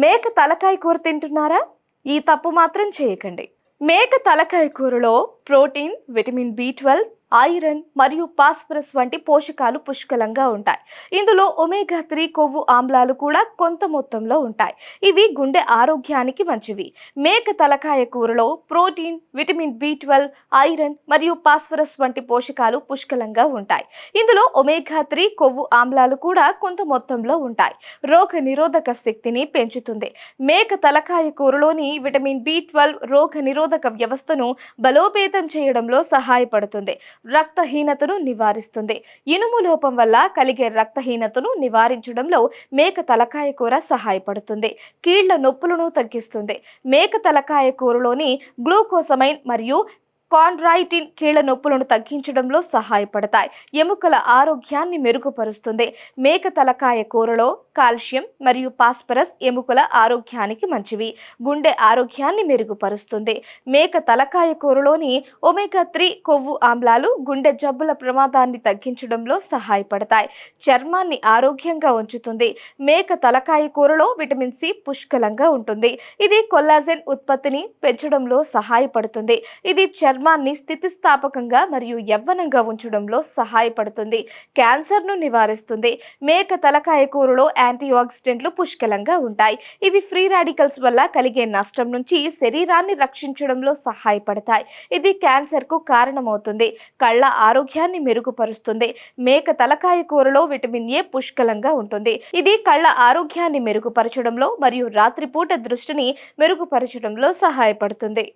మేక తలకాయ కూర తింటున్నారా? ఈ తప్పు మాత్రం చేయకండి. మేక తలకాయ కూరలో protein vitamin B twelve iron మరియు పాస్పరస్ వంటి పోషకాలు పుష్కలంగా ఉంటాయి. ఇందులో ఒమేగా త్రీ కొవ్వు ఆమ్లాలు కూడా కొంత మొత్తంలో ఉంటాయి. ఇవి గుండె ఆరోగ్యానికి మంచివి. మేక తలకాయ కూరలో protein vitamin B twelve iron మరియు పాస్పరస్ వంటి పోషకాలు పుష్కలంగా ఉంటాయి. ఇందులో ఒమేగా త్రీ కొవ్వు ఆమ్లాలు కూడా కొంత మొత్తంలో ఉంటాయి. రోగ నిరోధక శక్తిని పెంచుతుంది. మేక తలకాయ కూరలోని విటమిన్ బి ట్వెల్వ్ రోగ నిరోధక వ్యవస్థను బలోపేతం చేయడంలో సహాయపడుతుంది. రక్తహీనతను నివారిస్తుంది. ఇనుము లోపం వల్ల కలిగే రక్తహీనతను నివారించడంలో మేక తలకాయ కూర సహాయపడుతుంది. కీళ్ళ నొప్పులను తగ్గిస్తుంది. మేక తలకాయ కూరలోని గ్లూకోసమైన్ మరియు కాండ్రాయిటిన్ కీళ్ళ నొప్పులను తగ్గించడంలో సహాయపడతాయి. ఎముకల ఆరోగ్యాన్ని మెరుగుపరుస్తుంది. మేక తలకాయ కూరలో కాల్షియం మరియు పాస్పరస్ ఎముకల ఆరోగ్యానికి మంచివి. గుండె ఆరోగ్యాన్ని మెరుగుపరుస్తుంది. మేక తలకాయ కూరలోని ఒమేగా త్రీ కొవ్వు ఆమ్లాలు గుండె జబ్బుల ప్రమాదాన్ని తగ్గించడంలో సహాయపడతాయి. చర్మాన్ని ఆరోగ్యంగా ఉంచుతుంది. మేక తలకాయ కూరలో విటమిన్ సి పుష్కలంగా ఉంటుంది. ఇది కొల్లాజెన్ ఉత్పత్తిని పెంచడంలో సహాయపడుతుంది. ఇది చర్మాన్ని స్థితిస్థాపకంగా మరియు యవ్వనంగా ఉంచడంలో సహాయపడుతుంది. క్యాన్సర్ను నివారిస్తుంది. మేక తలకాయ కూరలో యాంటీ ఆక్సిడెంట్లు పుష్కలంగా ఉంటాయి. ఇవి ఫ్రీ రాడికల్స్ వల్ల కలిగే నష్టం నుంచి శరీరాన్ని రక్షించడంలో సహాయపడతాయి. ఇది క్యాన్సర్కు కారణమవుతుంది. కళ్ళ ఆరోగ్యాన్ని మెరుగుపరుస్తుంది. మేక తలకాయ కూరలో విటమిన్ ఏ పుష్కలంగా ఉంటుంది. ఇది కళ్ళ ఆరోగ్యాన్ని మెరుగుపరచడంలో మరియు రాత్రిపూట దృష్టిని మెరుగుపరచడంలో సహాయపడుతుంది.